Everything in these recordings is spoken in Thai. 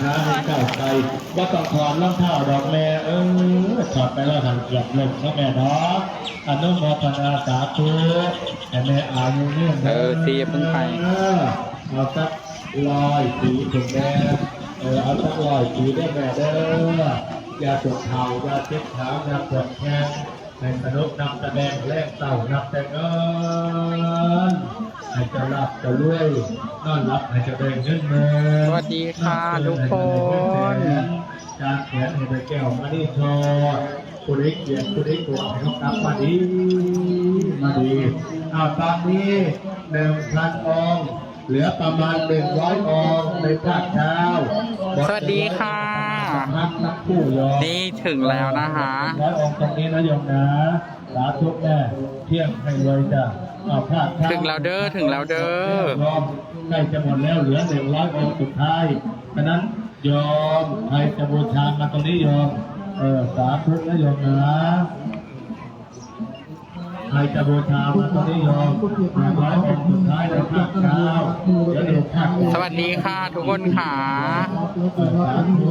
ค้าให้ก้าไกลว่าต้องถอนรองเท้าดอกแม่เออถอดไปแล้วหันเกือบลงนะแม่เนาะอนุโมทนาสาธุแต่แม่อายุเนี่ยเออตีเพิ่งไปเอออาสักลอยสีถึงแม่เออเอาสักลอยสีได้แม่เด้อย่าตกเท้ายาเจ็บเท้ายาปวดแขนให้สนุกนำแสดงแลกเต่านับแต่เงิน ให้เจะรับเจะรวยนอนรับให้เจะได้เงินเงินสวัสดีค่ะทุกคนการเขียนให้ไปแก้วมาดีทอดผู้ใดเขียนผู้ใดกดให้เขากลับมาดีมาดีเอาตอนนี้หนึ่งพันองค์เหลือประมาณหนึ่งร้อยองค์ในภาคเช้า สวัสดีค่ะพักนักผู้ยอมนี่ถึงแล้วนะคะร้อยองค์ตรงนี้นะโยมนะสาธุแม่เที่ยงให้เลยจ้ะ เอาภาคเช้าถึงแล้วเด้อถึงแล้วเด้อ ยอมใกล้จะหมดแล้วเหลือหนึ่งร้อยองค์สุดท้ายฉะนั้นยอมใครจะบูชามาตรงนี้ยอมเออสาธุนะโยมนะใครจะบูชามาตรงนี้ยอมหนึ่งร้อยองค์สุดท้ายในภาคเช้าเดี๋ยวเดี๋ยวภาคสวัสดีค่ะทุกคนค่ะเออสาธุ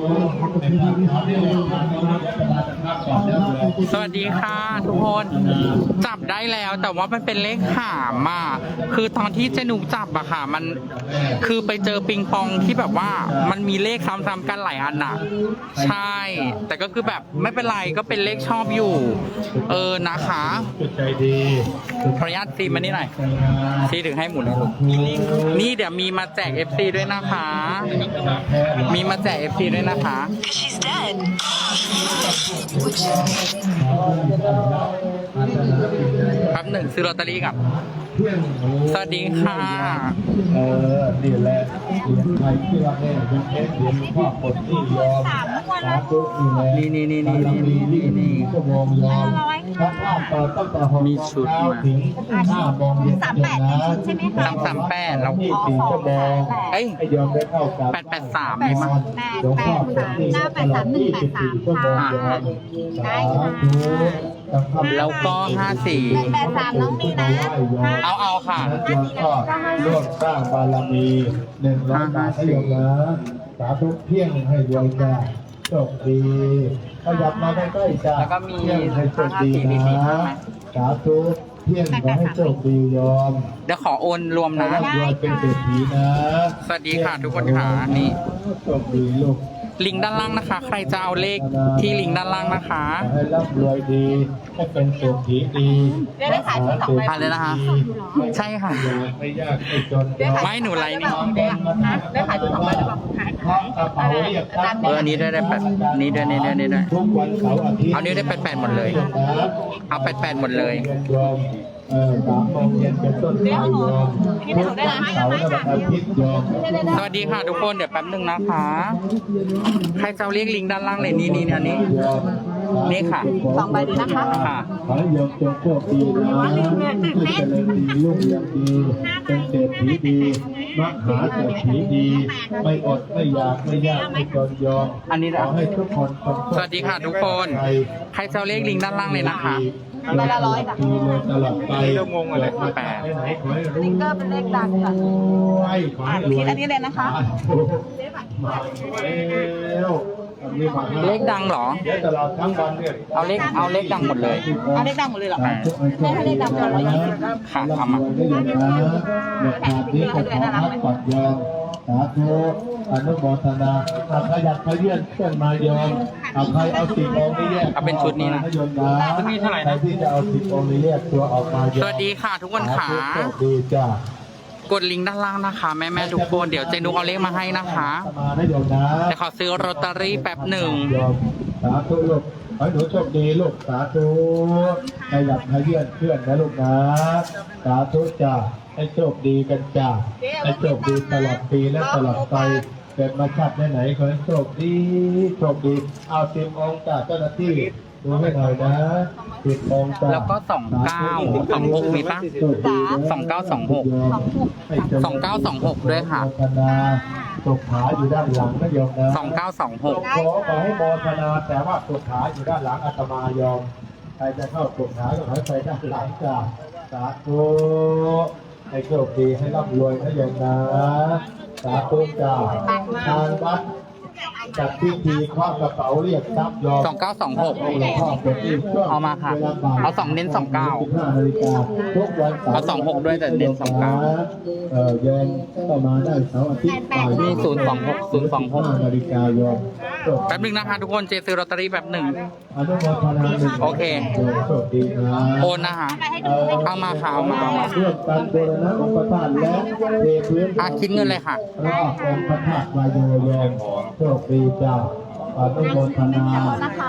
ในภาคเช้านี่เลยภาคนี้เดี๋ยวจะมาจา สวัสดีค่ะทุกคนจับได้แล้วแต่ว่ามันเป็นเลขหามอะคือตอนที่เจนุกจับอะค่ะ มันคือไปเจอปิงปองที่แบบว่า มันมีเลขซ้ำๆกันหลายอันอะใช่ แต่ก็คือแบบไม่เป็นไรก็เป็นเลขชอบอยู่ เออนะคะจใจดีขออนุญาตซีมานี่หน่อยซีถึงให้หมุนเลยลูกนี่เดี๋ยวมีมาแจก FC ด้วยนะคะ มีมาแจก FC ด้วยนะคะ ครับหนึ่งซื้อลอตเตอรี่กับ สวัสดีค่ะเออนี่แหละเสียงใครที่รักเองเป็นเสียงพ่อคนที่ยอม สาธุนี่แหละนี่นี่นี่นี่นี่นี่นี่นี่ชั่วโมงยอมพระภาพเปิดตั้งแต่หกโมมีงชุดเช้ามา ถึงห้าโมงเย็นสามแปนดนะใช่ไหมคะ สามสามแปดแล้วที่สี่ชั่วโมงเอ้ย ให้ยมได้เข้ากับ แปดแปดสามมีมั้ยหลวงพ่อคนที่ตลอด24ชั่วโมงยอมสาธุทั้งคำแล้วก็ห้าสี่ แปดสามน้องมีนะเอาเอาค่ะ แล้วก็ร่วมสร้างบารมีหนึ่งร้อยบาทให้โยมนะสาธุเพียงให้รวยจ้า โชคดีขยับมาใกล้ๆจ้าแล้วก็มีเพียงให้โชคดีห้าสี่สี่นะห้าไหมสาธุเพียงขอให้โชคดีโยมเดี๋ยวขอโอนรวมนะ ร่ำรวยเป็นเศรษฐีนะสวัสดีค่ะทุกคนค่ะนี่ โชคดีลูก ลิงก์ด้านล่างนะคะ ใครจะเอาเลขที่ลิงก์ด้านล่างนะคะ ขอให้ร่ำรวยดีให้เป็นเศรษฐีดีได้ได้ขายที่สองใบ อะไรนะคะใช่ค่ะ ไม่ยากไม่จนไม่หนูไลน์นี่ ได้ขายที่สองใบหรือเปล่าขายเพราะ กระเป๋าเรียกครับเอออันนี้ได้ได้แปดนี้ด้วยนี่ด้วยนี่ด้วยทุกวันเสาร์อาทิตย์เอานี้ได้แปดแปดหมดเลย เอาแปดแปดหมดเลยเออสามโมงเย็นเป็นต้นไปโยมทุกวันเสาร์และวันอาทิตย์โยมสวัสดีค่ะทุกคนเดี๋ยวแป๊บหนึ่งนะคะ ใครจะเอาเรียกลิงก์ด้านล่างเลยนี่นี่อันนี้ นี่ค่ะสองใบดีนะคะค่ะขอให้โยมจงโชคดีนะให้เจริญดีรุ่งเรืองดีเป็นเศรษฐีดีมหาเศรษฐีดี ไม่อดไม่อยากไม่ยากไม่จนโยมอันนี้ขนะอให้ทุกคนจงโชสวัสดีค่ะทุกคน ใครจะเอาเรียกลิงก์ด้านล่างเลยนะคะใบละร้อยค่ะดีเลยตลอดไปงงอะไรแปดไหนขอให้สรู้ติ๊กเกอร์เป็นเลขดังค่ะยขอให้รวยอันนี้เลยนะคะ มาแล้วอันนี้มาเลขดังเหรอเดี๋ยวตลอดทั้งวันเนี่ยเอาเลขเอาเลขดังหมดเลย เอาเลขดังหมดเลยเหรอให้ให้เลขดังร้อยยี่สิบค่ะเอามาได้ยังนะเด็กขาดนี้ก็ขอพักก่อนโยมสาธุอนุโมทนาเอาขยับขยื่นเพื่อนมาโยมเอาใครเอาสิบองค์นี้แยกเอาเป็นชุดนี้นะโยมนะ ใครที่จะเอาสิบองค์นี้แยกตัวออกมาโยมสวัสดีค่ะทุกคนค่ะ สาธุโชคดีจ้า กดลิงก์ด้านล่างนะคะ แม่แม่ทุกคนเดี๋ยวเจนุกเอาเลขมาให้นะคะมาได้โยมนะแต่ขอซื้อลอตเตอรี่แป๊บหนึ่งสาธุลูกขอให้หนูโชคดีลูกสาธุขยับขยื่นเพื่อนนะลูกนะสาธุจ้าให้โชคดีกันจ้าให้โชคดีตลอดปีและตลอดไปเกิดมาชาติไหนๆขอให้โชคดีโชคดีเอาสิบองค์จ้าเจ้าหน้าที่ ดูให้หน่อยนะสิบองค์จ้าแล้วก็สองเก้าสองหกมีปะโชคดีนะสองเก้าสองหกให้จริญสองเก้าสองหกด้วยค่ะโมทนาตกขาอยู่ด้านหลังนะโยมนะสองเก้าสองหกขอขอให้โมทนาแต่ว่าตกขาอยู่ด้านหลังอาตมายอมใครจะเข้าตกขาก็ขอให้ไปด้านหลังจ้าสาธุให้โชคดีให้ร่ำรวยนะโยมนะสาธุจ้าทางวัด จัดพิธีครอบกระเป๋าเรียกทรัพย์ยอมสองเก้าสองหกหลวงพ่อเป็นที่ช่วงเอามาค่ะวลบ่ยเอาสองเน้นสองเก้าสิบห้นาฬิกาทุกวันเสาร์เอาสองหกด้วยแต่เน้นสองเก้าเออเย็นก็มาได้เสาร์อาทิตย์บ่ายมีศูนย์สองหกศูนย์สองหก ห้านาฬิกายนแป๊บนึงนะคะทุกคนเจซื้อลอตเตอรี่แบบหนึ่ง อนุโมทนาหนึ่งโอเค โชคดีนะโอนนะคะ เอามาค่ะเอามาเอามาเรื่องการบูรณะองค์พระธาตุและเทพื้นอะคิดเงินเลยค่ะ รอบองค์พระธาตุวายโยโยมโชคดีจ้าอนุโมทนา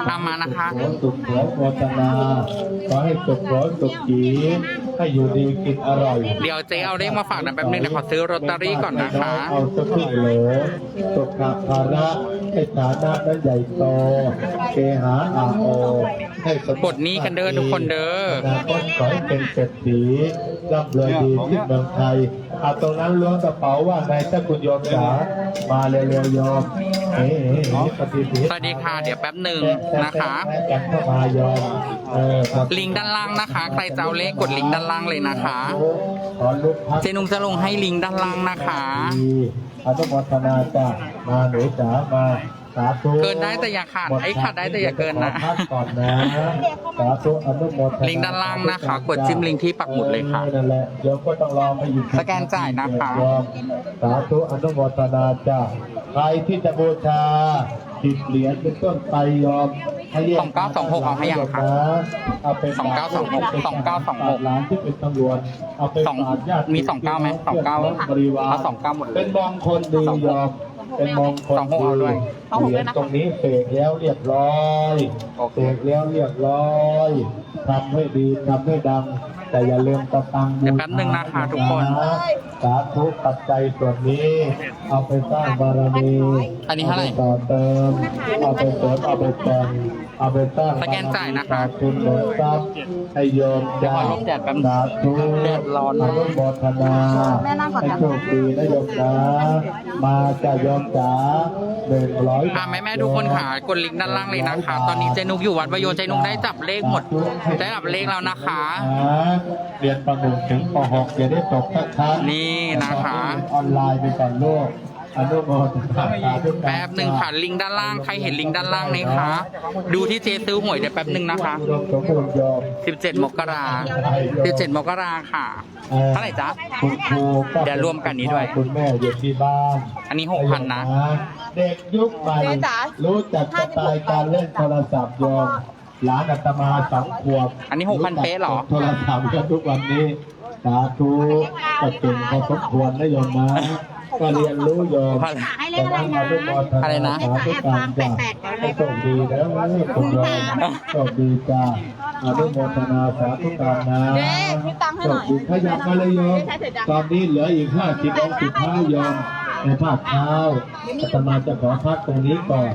เอามานะคะสุขโสโมทนาขอให้สุขโสสุขขีให้อยู่ดีกินอร่อย เดี๋ยวเจ๊เอาเลขมาฝากนะแป๊บนึงเดี๋ยวขอซื้อลอตเตอรี่ก่อนนะคะเอาสักครึ่งโหลสุขภาระให้ฐานะนั้นใหญ่โตเกหาอาโอให้สมกดหนี้กันเด้อทุกคนเด้ออนาคตขอให้เป็นเศรษฐีร่ำรวยดีที่เมืองไทยเอาตรงนั้นล้วงกระเป๋าว่าไงถ้าคุณโยมจ๋ามาเร็วๆโยมเฮ้ยปฏิทิน สวัสดีค่ะ เดี๋ยวแป๊บหนึ่งนะคะ ลิงก์ด้านล่างนะคะ ใครจะเอาเลขกดลิงก์ด้านล่างเลยนะคะขอลุกพักเจนุมจะลงให้ลิงก์ด้านล่างนะคะอนุโมทนาจ้ามาหนูจ๋ามา เกินได้แต่อย่าขาดไอ้ขาดได้แต่อย่าเกินนะขอพักก่อนนะสาธุอนุโมทนาลิงก์ด้านล่างนะคะ กดจิ้มลิงก์ที่ปักหมุดเลยค่ะออนั่นแหละเดี๋ยวก็ต้องรอไปอยู่สแกนจ่ายนะคะสาธุอนุโมทนาจ้าใครที่จะบูชาสิบเหรียญเป็นต้นไปยอมให้แยกสองเก้าสองหกเอาให้ยังคะเอาไปสองเก้าสองหกสองเก้าสองหกหลานที่เป็นตำรวจเอาไปสองฝากญาติมีสองเก้าไหมสองเก้าบริวารเอาสองเก้าหมดเลยเป็นมงคลดียอม เป็นมงคลสองหกเอาด้วยเหรียญตรงนี้เสกแล้วเรียบร้อยโอเคเสกแล้วเรียบร้อยทำให้ดีทำให้ดัง แต่อย่าลืมตะตังเดี๋ยวแป๊บนึงนะคะทุกคนสาธุปัจจัยส่วนนี้ เอาไปสร้างบารมีอันนี้เท่าไหร่ต่อเติมเอาไปเสริมเอาไปแต่งเอาไปสร้างสแกนจ่ายนะคะคุณหนุนทรัพย์ให้โยมเดี๋ยวขอลบแดดแป๊บนึงสาธุแดดร้อนอนุโมทนาแม่นั่งก่อนให้จ้ะโชคดีนะโยมนะมาจะโยมจ๋าหนึ่งร้อยอะแม่แม่ๆทุกคนค่ะกดลิงก์ด้านล่างเลยนะคะ ตอนนี้เจนุกอยู่วัดประโยชน์เจนุกได้จับเลขหมด ได้จับเลขแล้วนะคะ เรียนประหนึ่งถึงป .6 อย่าได้ตกทักทักนี่นะคะ ออนไลน์ไปก่อนโลก อนุโมทนาสาธุแป๊บหนึ่งค่ะลิงก์ด้านล่างใครเห็นลิงก์ด้านล่างไหมคะ ดูที่เจซื้อหวยเดี๋ยวแป๊บหนึ่งนะคะ อุดมสมบูรณ์โยม17 มกรา17 มกราค่ะเท่าไหร่จ๊ะ คุณครูก็เดี๋ยวรวมกันนี้ด้วย คุณแม่อยู่ที่บ้านอันนี้6,000นะ เด็กยุคใหม่เจ๊จ๋ารู้จักสไตล์การเล่นโทรศัพท์โยมหลานอาตมาสองขวบอันนี้6,000เป๊ะเหรอ โทรศัพท์กันทุกวันนี้สาธุก็เก่งพอสมควรนะโยมนะ ก็เรียนรู้โยมให้เลขอะไรนะอะไรนะสาธุการจ้ะให้โชคดีนะคุณโยมโชคดีจ้าอนุโมทนาสาธุการนะเจ๊คิดตังค์ให้หน่อยโชคดีขยับมาเลยโยมตอนนี้เหลืออีกห้าสิบองค์สุดท้ายโยมในภาคเช้าอาตมาจะขอพักตรงนี้ก่อน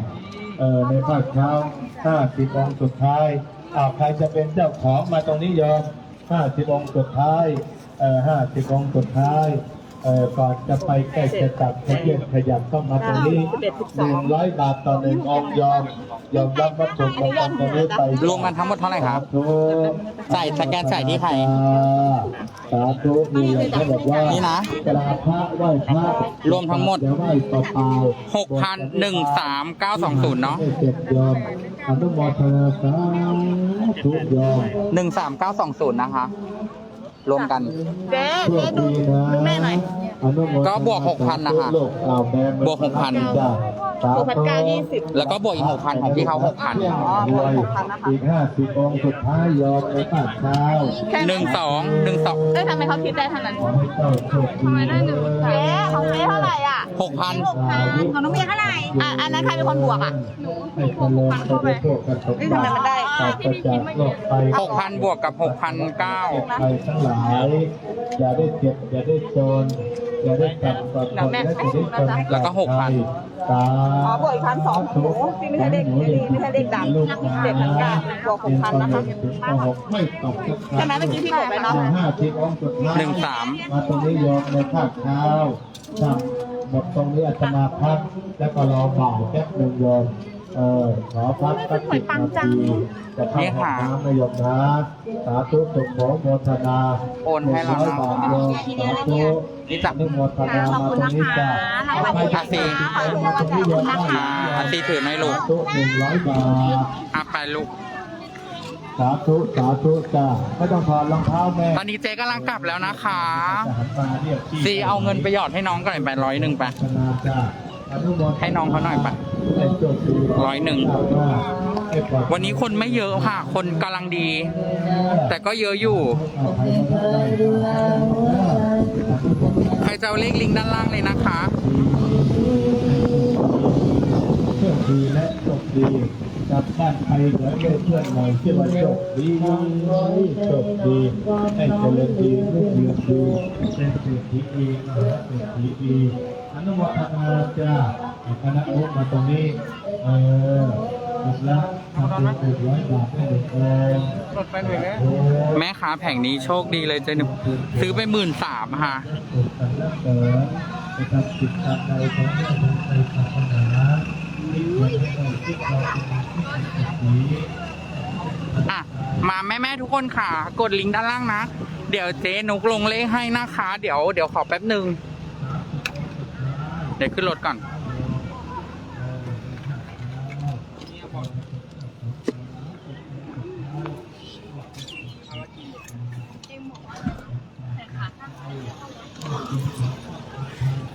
เออในภาคเช้าห้าสิบองค์สุดท้ายอ้าวใครจะเป็นเจ้าของมาตรงนี้โยมห้าสิบองค์สุดท้ายเออห้าสิบองค์สุดท้ายเออ ก่อนจะไปใกล้จะจับขยับขยับเข้ามาตรงนี้หนึ่งร้อยบาทต่อหนึ่งองค์ยอมยอมรับวัตถุมงคลตรงนี้ไปรวมกันทั้งหมดเท่าไหร่ครับสาธุจ่ายสแกนจ่ายที่ใครสาธุนี่เลยเขาบอกว่านี่นะกราบพระไหว้พระรวมทั้งหมดเดี๋ยวไหว้เปล่าๆ6,13920เนาะให้เจ็บยอมอนุโมทนาสาธุยอม13920นะคะ รวมกัน เจ๊โชเจ๊คดูดีนะดูแม่หน่อยอนุโมทนาก็บวก6,000นะคะโลกกล่าวแดงบวก6,000จ้ะสาหกพันธุเก้ายี่สิบ แล้วก็บวกอีก6,000ของพี่เขา6,000อ๋อบวก6,000นะคะ อีกห้าสิบองค์สุดท้ายยอมในภาคเช้าแค่หนึ่งสองหนึ่งสองเอ้ยทำไมเขาคิดได้เท่านั้น ขอให้เจ้าโชคดีเจ๊ของเจ๊เท่าไหร่อะหกพันของน้องเมียเท่าไหร่อะอันนั้นใครเป็นคนบวกอะ ให้เจริญไปด้วยโชคกันสมนี่บัทำไมติมันได้ ปราศจากโรคภัยหกพันบวกกับหกพันเก้าภัยทั้งหลาย อย่าได้เจ็บ อย่าได้จน อย่าได้กลับกับคนและจะได้จนแล้วก็6,000 ตาอ๋อบวกอีกพันสองโอ้โหพี่ไม่ใช่เด็กไม่ดีไม่ใช่เด็กดำลูกเด็กพันเก้าบวกหกพันนะคะถึงปหกไม่ตกสักครั้งใช่ไหมเมื่อกี้พี่กดไปเนาะ ห้าทีองค์สุดท้าย หนึ่งสาม มาตรงนี้โยมในภาคเช้าทำหมดตรงนี้อาตมาพักแล้วก็รอบ่ายแป๊บหนึ่งโยม เออขอพักสักสิบนาทีจะเข้าห้องน้ำนะโยมนะสาธุสุขโขโมทนาโอนให้เรานะหนึ่งร้อยบาทโยมสาธุนี่จับนุโมทนามาตรงนี้จ้ะขอบคุณนะคะอาซีขอบคุณนะคะขอบคุณนะคะอาซีถือหน่อยลูกสาธุหนึ่งร้อยบาทอะไปลูกสาธุสาธุจ้าไม่ต้องถอดรองเท้าแม่ตอนนี้เจ๊กำลังกลับแล้วนะคะจะหันมาเรียกพี่ซีเอาเงินไปหยอดให้น้องก่อนไปร้อยหนึ่งไปธนาจ้าอนุโมทให้น้องเขาหน่อยปะให้โชคดี ร้อยหนึ่ง วันนี้คนไม่เยอะค่ะ คนกำลังดี แต่ก็เยอะอยู่ ใครจะเอาเลขลิงก์ด้านล่างเลยนะคะโชคดีและโชคดีกับบ้านไปเหลือเพื่อนหน่อยที่ว่าโชคดีโชคดีให้เจริญดีรุ่งเรืองดีเป็นเศรษฐีดีมหาเศรษฐีดีอนุโมทนาจ้า คณะโอุมาตรงนี้ เออรับแล้วทำเป็นหนึ่งร้อยบาทให้เด็กเองแม่ค้าแผงนี้โชคดีเลยเจ๊หนูซื้อไปหมื่นสามค่ะปลูกกันและเสริมไปทำกิจการใดของแม่บุญในศาสนาที่ควรให้เราคิดเราเป็นที่ดีอะมาแม่แม่ทุกคนค่ะ กดลิงก์ด้านล่างนะ เดี๋ยวเจ๊นุกลงเลขให้นะคะ เดี๋ยวเดี๋ยวขอแป๊บหนึ่งเดี๋ยวขึ้นรถก่อน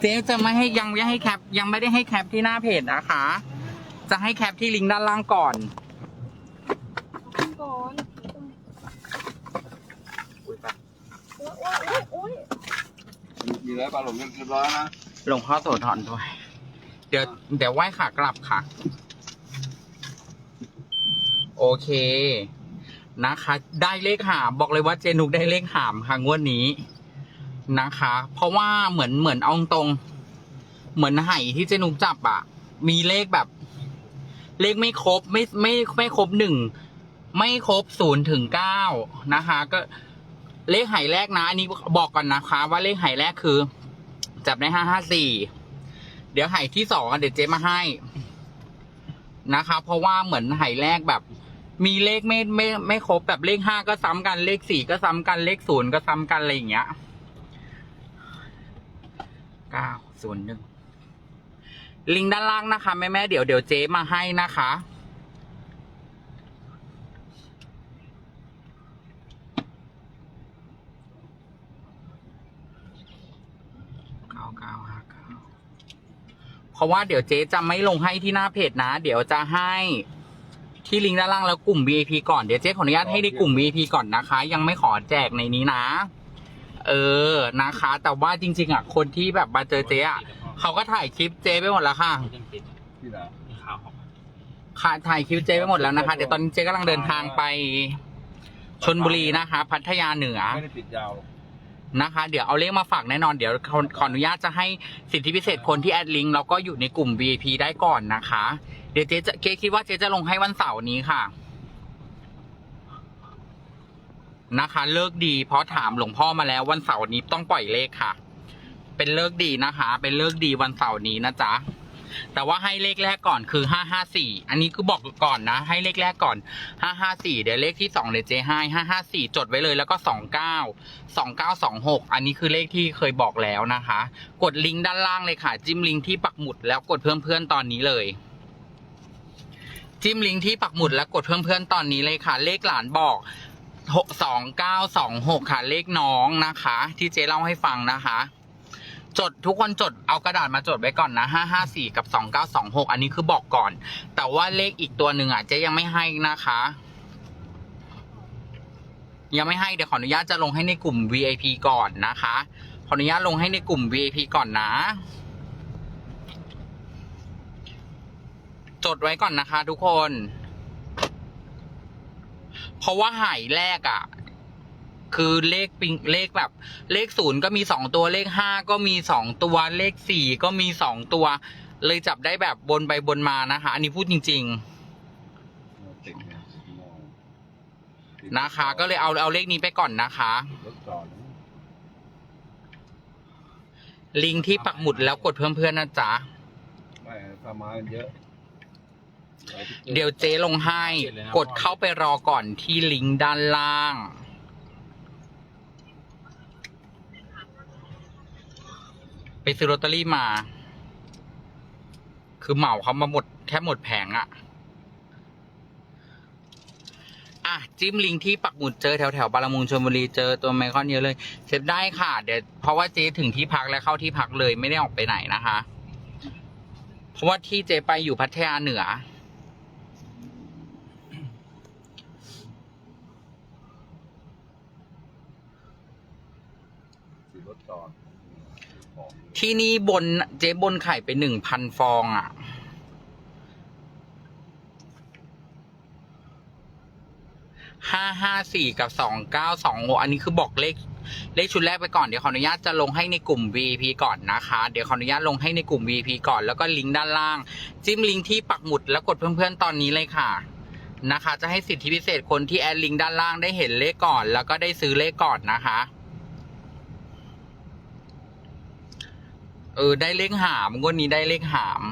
จ๊จะไม่ให้ยังไม่ให้แคปยังไม่ได้ให้แคปที่หน้าเพจนะคะ จะให้แคปที่ลิงก์ด้านล่างก่อนก่อนโอ๊ยโอ๊ยมีแล้วปลาหลงเรียบร้อยนะหลวงพ่อโสธรด้วย เดี๋ยวเดี๋ยวไหว้ขากลับค่ะ โอเคนะคะ ได้เลขหามบอกเลยว่าเจนุกได้เลขหามค่ะงวดนี้ นะคะ เพราะว่าเหมือนเหมือนเอาตรง เหมือนไห่ที่เจนุกจับอะมีเลขแบบ เลขไม่ครบไม่ไม่ไม่ครบหนึ่งไม่ครบศูนย์ถึงเก้านะคะ ก็เลขไห่แรกนะ อันนี้บอกก่อนนะคะ ว่าเลขไห่แรกคือ จับได้ห้าห้าสี่เดี๋ยวไห่ที่สองเดี๋ยวเจ๊มาให้นะคะ เพราะว่าเหมือนไห่แรกแบบ มีเลขไม่ไม่ไม่ครบแบบเลขห้าก็ซ้ำกันเลขสี่ก็ซ้ำกันเลขศูนย์ก็ซ้ำกันอะไรอย่างเงี้ย เก้าศูนย์หนึ่งลิงก์ด้านล่างนะคะ แม่แม่เดี๋ยวเดี๋ยวเจ๊มาให้นะคะ เก้าเก้าห้าเก้าเพราะว่าเดี๋ยวเจ๊จะไม่ลงให้ที่หน้าเพจนะ เดี๋ยวจะให้ที่ลิงก์ด้านล่างแล้วกลุ่ม VIP ก่อน เดี๋ยวเจ๊ขออนุญาตให้ในกลุ่ม VIP ก่อนนะคะ ยังไม่ขอแจกในนี้นะ เออนะคะ แต่ว่าจริง ๆอะคนที่แบบมาเจอเจ๊อะเขาก็ถ่ายคลิปเจ๊ไปหมดแล้วค่ะที่ไหนค่ะถ่ายคลิปเจ๊ไปหมดแล้วนะคะ เดี๋ยวตอนนี้เจ๊กำลังเดินทางไปชนบุรีนะคะ พัทยาเหนือ ไม่ได้ติดยาวหรอกนะคะ เดี๋ยวเอาเลขมาฝากแน่นอนเดี๋ยวขอขออนุญาตจะให้สิทธิพิเศษคนที่แอดลิงก์แล้วก็อยู่ในกลุ่ม VIP ได้ก่อนนะคะ เดี๋ยวเจ๊จะเจ๊คิดว่าเจ๊จะลงให้วันเสาร์นี้ค่ะ นะคะ เลิกดีเพราะถามหลวงพ่อมาแล้ววันเสาร์นี้ต้องปล่อยเลขค่ะ เป็นเลิกดีนะคะ เป็นเลิกดีวันเสาร์นี้นะจ๊ะแต่ว่าให้เลขแรกก่อนคือห้าห้าสี่อันนี้คือบอกก่อนนะ ให้เลขแรกก่อนห้าห้าสี่เดี๋ยวเลขที่สองเดี๋ยวเจให้ห้าห้าสี่จดไว้เลยแล้วก็สองเก้าสองเก้าสองหกอันนี้คือเลขที่เคยบอกแล้วนะคะ กดลิงก์ด้านล่างเลยค่ะ จิ้มลิงก์ที่ปักหมุดแล้วกดเพิ่มเพื่อนตอนนี้เลย จิ้มลิงก์ที่ปักหมุดแล้วกดเพิ่มเพื่อนตอนนี้เลยค่ะ เลขหลานบอก สองเก้าสองหกค่ะเลขน้องนะคะ ที่เจ๊เล่าให้ฟังนะคะ จดทุกคนจดเอากระดาษมาจดไว้ก่อนนะห้าห้าสี่กับสองเก้าสองหกอันนี้คือบอกก่อน แต่ว่าเลขอีกตัวหนึ่งอะเจ๊ยังไม่ให้นะคะ ยังไม่ให้เดี๋ยวขออนุญาตจะลงให้ในกลุ่ม VIP ก่อนนะคะ ขออนุญาตลงให้ในกลุ่ม VIP ก่อนนะจดไว้ก่อนนะคะทุกคน เพราะว่าหายแรกอะ คือเลขปิงเลขแบบ เลขศูนย์ก็มีสองตัวเลขห้าก็มีสองตัวเลขสี่ก็มีสองตัว เลยจับได้แบบบนไปบนมานะคะ อันนี้พูดจริงติงๆนะคะ ก็เลยเอาเอาเลขนี้ไปก่อนนะคะ ลิงก์ที่ปักหมุดแล้วกดเพิ่มเพื่อนนะจ๊ะไม่ประมาเยอะ เดี๋ยวเจ๊ลงให้ กดเข้าไปรอก่อนที่ลิงก์ด้านล่าง ไปซื้อลอตเตอรี่มา คือเหมาเขามาหมดแค่หมดแผงอะอะ จิ้มลิงก์ที่ปักหมุดเจอแถวแถวๆบางละมุงชลบุรีเจอตัวไมคอนเยอะเลย เซฟได้ค่ะ เดี๋ยวเพราะว่าเจ๊ถึงที่พักและเข้าที่พักเลยไม่ได้ออกไปไหนนะคะ เพราะว่าที่เจ๊ไปอยู่พัทยาเหนือ สีรถจอดของ ที่นี่บนเจ๊บนไข่ไปหนึ่งพันฟองอะ่ะ ห้าห้าสี่กับสองเก้าสองโอันนี้คือบอกเลข เลขชุดแรกไปก่อน เดี๋ยวขออนุญาตจะลงให้ในกลุ่ม VP ก่อนนะคะ เดี๋ยวขออนุญาตลงให้ในกลุ่ม VP ก่อนแล้วก็ลิงก์ด้านล่าง จิ้มลิงก์ที่ปักหมุดแล้วกดเพื่อนๆตอนนี้เลยค่ะนะคะ จะให้สิทธิพิเศษคนที่แอดลิงก์ด้านล่างได้เห็นเลขก่อน แล้วก็ได้ซื้อเลขก่อนนะคะ เออ ได้เลขหามงวดนี้ได้เลขหาม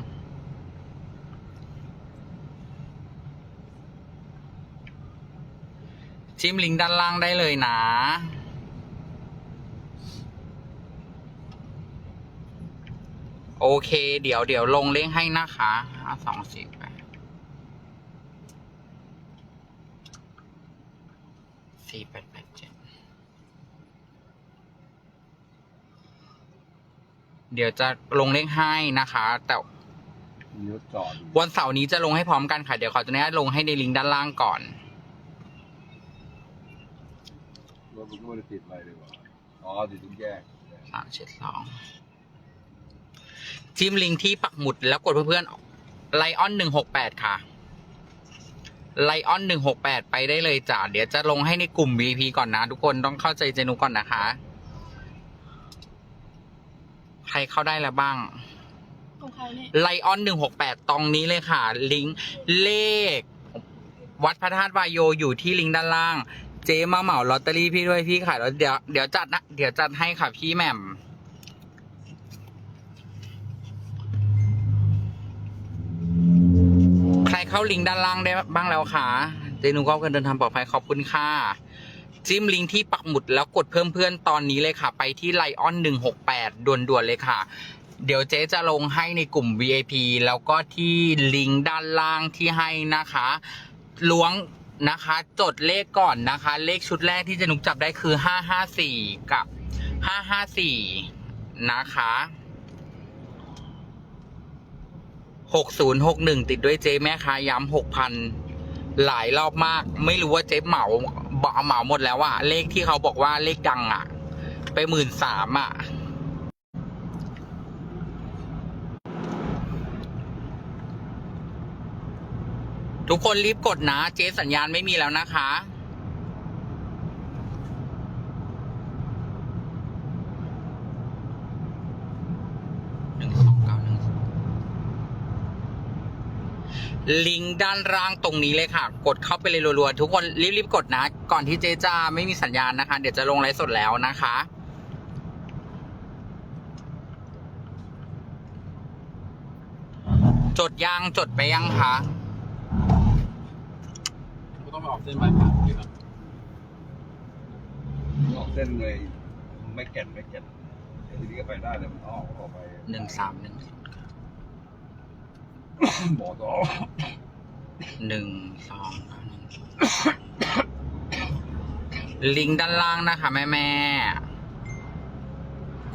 จิ้มลิงก์ด้านล่างได้เลยนะ โอเค เดี๋ยวเดี๋ยวลงเลขให้นะคะสองสี่แปดสี่แปดแปด เจ็ดเดี๋ยวจะลงเลขให้นะคะ แต่มีรถจอดอยู่วันเสาร์นี้จะลงให้พร้อมกันค่ะ เดี๋ยวขอจะแนะลงให้ในลิงก์ด้านล่างก่อนรถมันก็ไม่ได้ติดอะไรเลยว่ะอ๋อติดทุกแยกสามเจ็ดสองจิ้มลิงก์ที่ปักหมุดแล้วกดเพื่อนๆไลออนหนึ่งหกแปดค่ะไลออนหนึ่งหกแปดไปได้เลยจ้ะเดี๋ยวจะลงให้ในกลุ่ม VP ก่อนนะ ทุกคนต้องเข้าใจเจนุก่อนนะคะ ใครเข้าได้แล้วบ้างของใครเนี่ยไลออนหนึ่งหกแปดตรงนี้เลยค่ะ ลิงก์เลข วัดพระธาตุวายโยอยู่ที่ลิงก์ด้านล่าง เจ๊มาเหมาลอตเตอรี่พี่ด้วยพี่ขายแล้วเดี๋ยวเดี๋ยวจัดนะ เดี๋ยวจัดให้ค่ะพี่แหม่ม ใครเข้าลิงก์ด้านล่างได้บ้างแล้วคะเจนุก็กันเดินทางปลอดภัยขอบคุณค่ะ จิ้มลิงก์ที่ปักหมุดแล้วกดเพิ่มเพื่อนตอนนี้เลยค่ะ ไปที่ไลออนหนึ่งหกแปดด่วนๆเลยค่ะ เดี๋ยวเจ๊จะลงให้ในกลุ่ม VIP แล้วก็ที่ลิงก์ด้านล่างที่ให้นะคะ ล้วงนะคะ จดเลขก่อนนะคะ เลขชุดแรกที่จะนุกจับได้คือ 554 กับ 554 นะคะ6061 ติดด้วยเจ๊แม่ค้าย้ำ6,000 หลายรอบมาก ไม่รู้ว่าเจ๊เหมาเหมาหมดแล้วอะเลขที่เขาบอกว่าเลขดังอะไปหมื่นสามอะทุกคนรีบกดนะ เจ๊สัญญาณไม่มีแล้วนะคะ หนึ่งสองเก้าหนึ่ง ลิงก์ด้านล่างตรงนี้เลยค่ะ กดเข้าไปเลยรัวๆ ทุกคนรีบๆกดนะ ก่อนที่เจ๊จะไม่มีสัญญาณนะคะ เดี๋ยวจะลงไลฟ์สดแล้วนะคะจดยังจดไปยังคะก็ต้องไปออกเส้นใบผ่านนี่ครับออกเส้นเลย ไม่แก่นไม่แก่นทีนี้ก็ไปได้แต่มันออกออกไปหนึ่งสามหนึ่ง บอกต่อหนึ่งสองหนึ่งลิงก์ด้านล่างนะคะ แม่แม่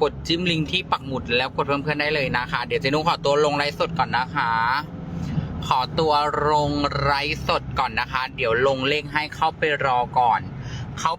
กดจิ้มลิงก์ที่ปักหมุดแล้วกดเพิ่มเพื่อนได้เลยนะคะ เดี๋ยวเจนุขอตัวลงไลฟ์สดก่อนนะคะ ขอตัวลงไลฟ์สดก่อนนะคะ เดี๋ยวลงเลขให้เข้าไปรอก่อน เข้า